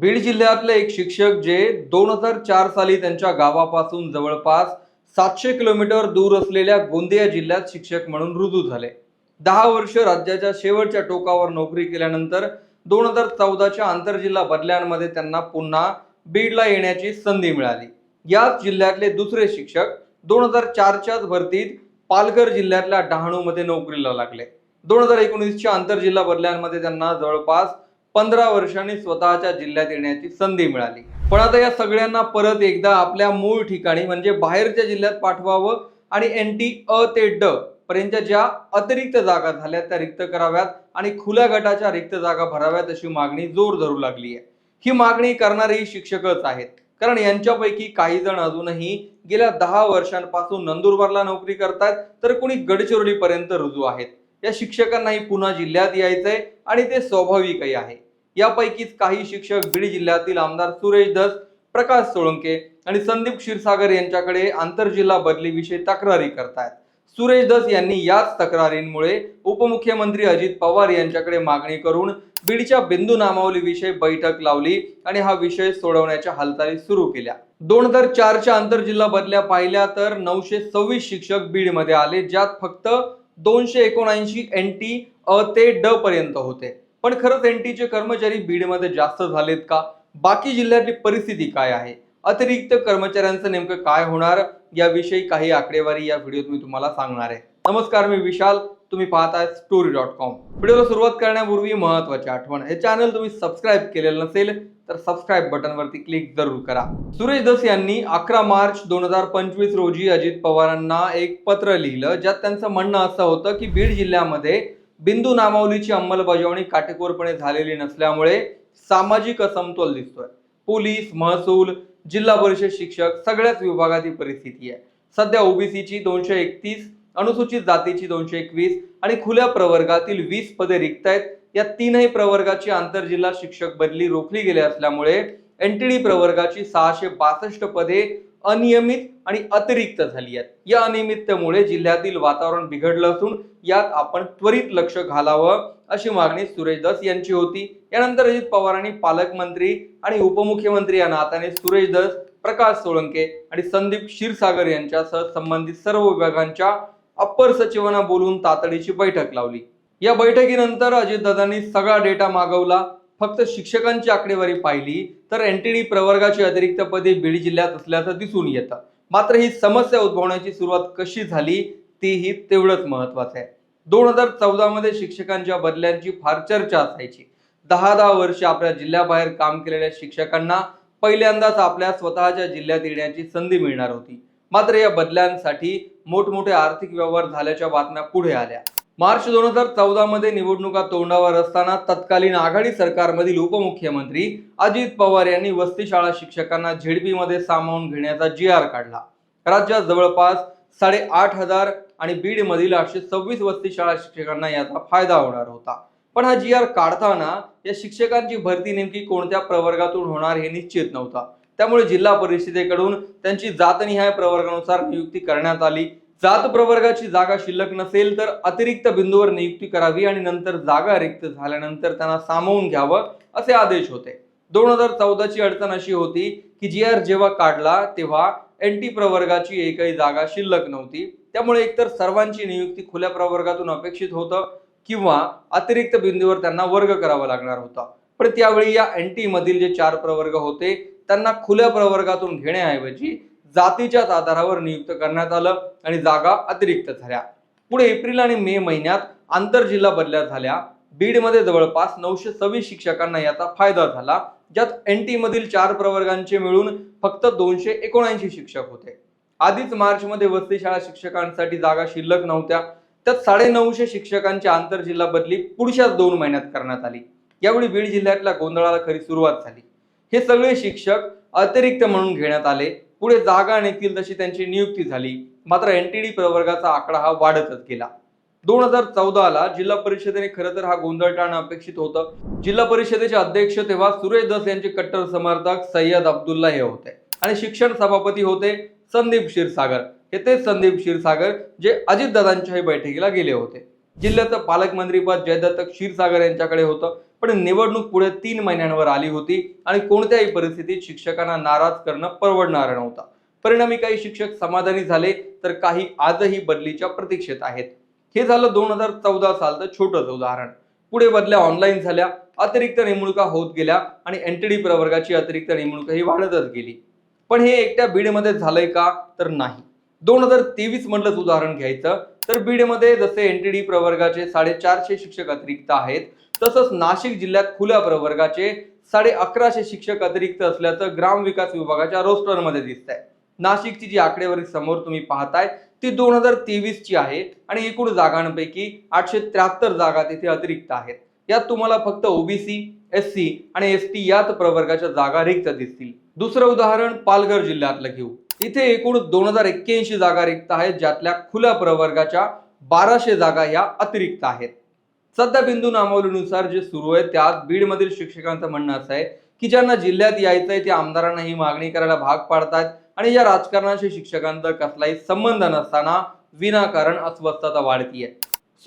बीड जिल्ह्यातले एक शिक्षक जे दोन हजार चार साली त्यांच्या गावापासून जवळपास सातशे किलोमीटर दूर असलेल्या गोंदिया जिल्ह्यात शिक्षक म्हणून रुजू झाले. दहा वर्ष राज्याच्या शेवटच्या टोकावर नोकरी केल्यानंतर दोन हजार चौदाच्या आंतरजिल्हा बदल्यांमध्ये त्यांना पुन्हा बीडला येण्याची संधी मिळाली. याच जिल्ह्यातले दुसरे शिक्षक दोन हजार चारच्याच भरतीत पालघर जिल्ह्यातल्या डहाणूमध्ये नोकरीला लागले. दोन हजार एकोणीसच्या आंतरजिल्हा बदल्यांमध्ये त्यांना जवळपास पंधरा वर्षांनी स्वतःच्या जिल्ह्यात येण्याची संधी मिळाली. पण आता या सगळ्यांना परत एकदा आपल्या मूळ ठिकाणी म्हणजे बाहेरच्या जिल्ह्यात पाठवावं आणि एन टी अ ते ड पर्यंतच्या ज्या अतिरिक्त जागा झाल्या त्या रिक्त कराव्यात आणि खुल्या गटाच्या रिक्त जागा भराव्यात अशी मागणी जोर धरू लागली आहे. ही मागणी करणारेही शिक्षकच आहेत. कारण यांच्यापैकी काही जण अजूनही गेल्या दहा वर्षांपासून नंदुरबारला नोकरी करतायत तर कोणी गडचिरोलीपर्यंत रुजू आहेत. या शिक्षकांनाही पुन्हा जिल्ह्यात यायचंय आणि ते स्वाभाविकही आहे. यापैकीच काही शिक्षक बीड जिल्ह्यातील आमदार सुरेश धस प्रकाश सोळंके आणि संदीप क्षीरसागर यांच्याकडे आंतरजिल्हा बदलीविषयी तक्रारी करतायत. सुरेश धस यांनी याच तक्रारींमुळे उपमुख्यमंत्री अजित पवार यांच्याकडे मागणी करून बीडच्या बिंदू नामावलीविषयी बैठक लावली आणि हा विषय सोडवण्याच्या हालचाली सुरू केल्या. दोन हजार चारच्या आंतरजिल्हा बदल्या पाहिल्या तर नऊशे सव्वीस शिक्षक बीडमध्ये आले ज्यात फक्त दोनशे एकोणऐंशी एन टी अ ते ड पर्यंत होते. पण खरंच एन टीचे कर्मचारी बीडमध्ये जास्त झालेत का? बाकी जिल्ह्यातली परिस्थिती काय आहे? अतिरिक्त कर्मचाऱ्यांचं नेमकं काय होणार? याविषयी काही आकडेवारी या व्हिडिओत मी तुम्हाला सांगणार आहे. नमस्कार मी विशाल. तुम्ही पाहताय स्टोरी डॉट कॉम व्हिडिओला सुरुवात करण्यापूर्वी महत्वाची आठवण हे चॅनल तुम्ही सबस्क्राईब केलेलं नसेल तर सबस्क्राईब बटनवरती क्लिक जरूर करा. सुरेश दस यांनी अकरा मार्च दोन हजार पंचवीस रोजी अजित पवारांना एक पत्र लिहिलं ज्यात त्यांचं म्हणणं असं होतं की बीड जिल्ह्यामध्ये बिंदू नामावलीची अंमलबजावणी काटेकोरपणे झालेली नसल्यामुळे सामाजिक असमतोल दिसतोय. पोलीस महसूल जिल्हा परिषद शिक्षक सगळ्याच विभागात ही परिस्थिती आहे. सध्या ओबीसीची दोनशे एकतीस अनुसूचित जातीची दोनशे एकवीस आणि खुल्या प्रवर्गातील वीस पदे रिक्त आहेत या तीनही प्रवर्गाची आंतरजिल्हा शिक्षक बदली रोखली गेली असल्यामुळे एनटीडी प्रवर्गाची सहाशे बासष्ट पदे अनियमित आणि अतिरिक्त झाली आहेत. या अनियमिततेमुळे जिल्ह्यातील वातावरण बिघडलं असून यात आपण त्वरित लक्ष घालावं अशी मागणी सुरेश दस यांची होती. यानंतर अजित पवारांनी पालकमंत्री आणि उपमुख्यमंत्री या नात्याने सुरेश दस प्रकाश सोळंके आणि संदीप क्षीरसागर यांच्यासह संबंधित सर्व विभागांच्या अप्पर सचिवांना बोलून तातडीची बैठक लावली. या बैठकीनंतर अजितदादांनी सगळा डेटा मागवला. फक्त शिक्षकांची आकडेवारी पाहिली तर एनटीडी प्रवर्गाची अतिरिक्त पदे बीड जिल्ह्यात असल्याचं दिसून येतं. मात्र ही समस्या उद्भवण्याची सुरुवात कशी झाली तीही तेवढंच महत्वाचं आहे. दोन हजार चौदा मध्ये शिक्षकांच्या बदल्यांची फार चर्चा असायची. दहा दहा वर्ष आपल्या जिल्ह्याबाहेर काम केलेल्या शिक्षकांना पहिल्यांदाच आपल्या स्वतःच्या जिल्ह्यात येण्याची संधी मिळणार होती. मात्र या बदल्यांसाठी मोठमोठे आर्थिक व्यवहार झाल्याच्या बातम्या पुढे आल्या. मार्च दोन हजार चौदा मध्ये निवडणुका तोंडावर असताना तत्कालीन आघाडी सरकारमधील उपमुख्यमंत्री अजित पवार यांनी वस्ती शाळा शिक्षकांना झेडपीमध्ये सामावून घेण्याचा जी आर काढला. राज्यात जवळपास साडेआठ हजार आणि बीड मधील आठशे सव्वीस वस्ती शाळा शिक्षकांना याचा फायदा होणार होता. पण हा जी आर काढताना या शिक्षकांची भरती नेमकी कोणत्या प्रवर्गातून होणार हे निश्चित नव्हतं. त्यामुळे जिल्हा परिषदेकडून त्यांची जातनिहाय प्रवर्गानुसार नियुक्ती करण्यात आली. जात प्रवर्गाची जागा शिल्लक नसेल तर अतिरिक्त बिंदूवर नियुक्ती करावी आणि नंतर जागा रिक्त झाल्यानंतर त्यांना सामावून घ्यावं असे आदेश होते. दोन हजार चौदाची अडचण अशी होती की जी आर जेव्हा काढला तेव्हा एन टी प्रवर्गाची एकही जागा शिल्लक नव्हती. त्यामुळे एकतर सर्वांची नियुक्ती खुल्या प्रवर्गातून अपेक्षित होतं किंवा अतिरिक्त बिंदूवर त्यांना वर्ग करावा लागणार होता. पण त्यावेळी या एन टी मधील जे चार प्रवर्ग होते त्यांना खुल्या प्रवर्गातून घेण्याऐवजी जातीच्याच आधारावर नियुक्त करण्यात आलं आणि जागा अतिरिक्त झाल्या. पुढे एप्रिल आणि मे महिन्यात आंतरजिल्हा बदल्या झाल्या. बीडमध्ये जवळपास नऊशे सव्वीस शिक्षकांना याचा फायदा झाला ज्यात एन टी मधील चार प्रवर्गांचे मिळून फक्त दोनशे एकोणऐंशी शिक्षक होते. आधीच मार्च मध्ये शाळा शिक्षकांसाठी जागा शिल्लक नव्हत्या. त्यात साडेनऊशे शिक्षकांची आंतरजिल्हा बदली पुढच्याच दोन महिन्यात करण्यात आली. यावेळी बीड जिल्ह्यातल्या गोंधळाला खरी सुरुवात झाली. हे सगळे शिक्षक अतिरिक्त म्हणून घेण्यात आले. पुढे जागा निघतील तशी त्यांची नियुक्ती झाली. मात्र एन टी डी प्रवर्गाचा आकडा हा वाढतच गेला. दोन हजार चौदाला जिल्हा परिषदेने खरं तर हा गोंधळ टाळणं अपेक्षित होतं. जिल्हा परिषदेचे अध्यक्ष तेव्हा सुरेश दस यांचे कट्टर समर्थक सय्यद अब्दुल्ला हे होते आणि शिक्षण सभापती होते संदीप क्षीरसागर. हे तेच संदीप क्षीरसागर जे अजितदादांच्याही बैठकीला गेले होते. जिल्ह्याचं पालकमंत्रीपद जयदत्त क्षीरसागर यांच्याकडे होतं. पण निवडणूक पुढे तीन महिन्यांवर आली होती आणि कोणत्याही परिस्थितीत शिक्षकांना नाराज करणं परवडणारा नव्हतं. परिणामी काही शिक्षक समाधानी झाले तर काही आजही बदलीच्या प्रतीक्षेत आहेत. हे झालं दोन हजार चौदा सालचं छोटंच उदाहरण. पुढे बदल्या ऑनलाईन झाल्या अतिरिक्त नेमणुका होत गेल्या आणि एनटीडी प्रवर्गाची अतिरिक्त नेमणूक ही वाढतच गेली. पण हे एकट्या बीडमध्ये झालंय का? तर नाही. दोन हजार तेवीस मधलंच उदाहरण घ्यायचं. तर बीडमध्ये जसे एनटीडी प्रवर्गाचे साडेचारशे शिक्षक अतिरिक्त आहेत तसंच नाशिक जिल्ह्यात खुल्या प्रवर्गाचे साडे अकराशे शिक्षक अतिरिक्त असल्याचं ग्रामविकास विभागाच्या रोस्टरमध्ये दिसत आहे नाशिकची जी आकडेवारी समोर तुम्ही पाहताय ती दोन हजार तेवीस ची आहे आणि एकूण जागांपैकी आठशे त्र्याहत्तर जागा तिथे अतिरिक्त आहेत. यात तुम्हाला फक्त ओबीसी एस सी आणि एस टी यात प्रवर्गाच्या जागा रिक्त दिसतील. दुसरं उदाहरण पालघर जिल्ह्यातलं घेऊ. इथे एकूण दोन हजार एक्क्याऐंशी जागा रिक्त आहेत ज्यातल्या खुल्या प्रवर्गाच्या बाराशे जागा ह्या अतिरिक्त आहेत. सध्या बिंदू नामावलीनुसार जे सुरू आहे त्यात बीडमधील शिक्षकांचं म्हणणं असं आहे की ज्यांना जिल्ह्यात यायचंय ते आमदारांना ही मागणी करायला भाग पाडतात आणि या राजकारणाशी शिक्षकांचा कसलाही संबंध नसताना विनाकारण अस्वस्थता वाढतीये.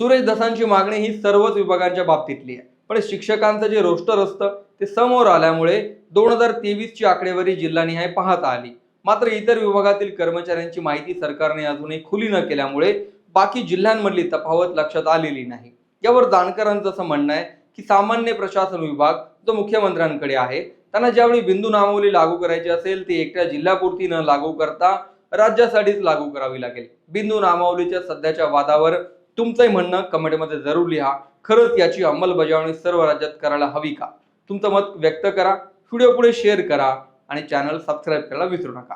सुरेश दसांची मागणी ही सर्वच विभागांच्या बाबतीतली आहे. पण शिक्षकांचं जे रोस्टर असतं ते समोर आल्यामुळे दोन हजार तेवीस ची आकडेवारी जिल्हानिहाय पाहता आली. मात्र इतर विभागातील कर्मचाऱ्यांची माहिती सरकारने अजूनही खुली न केल्यामुळे बाकी जिल्ह्यांमधली तफावत लक्षात आलेली नाही. यावर जाणकारांचं असं म्हणणं आहे की सामान्य प्रशासन विभाग जो मुख्यमंत्र्यांकडे आहे त्यांना ज्यावेळी बिंदू नामावली लागू करायची असेल ती एकट्या जिल्ह्यापुरती न लागू करता राज्यासाठीच लागू करावी लागेल. बिंदू नामावलीच्या सध्याच्या वादावर तुमचंही म्हणणं कमेंटमध्ये जरूर लिहा. खरंच याची अंमलबजावणी सर्व राज्यात करायला हवी का? तुमचं मत व्यक्त करा. व्हिडिओ पुढे शेअर करा. आणि चॅनल सबस्क्राईब करायला विसरू नका.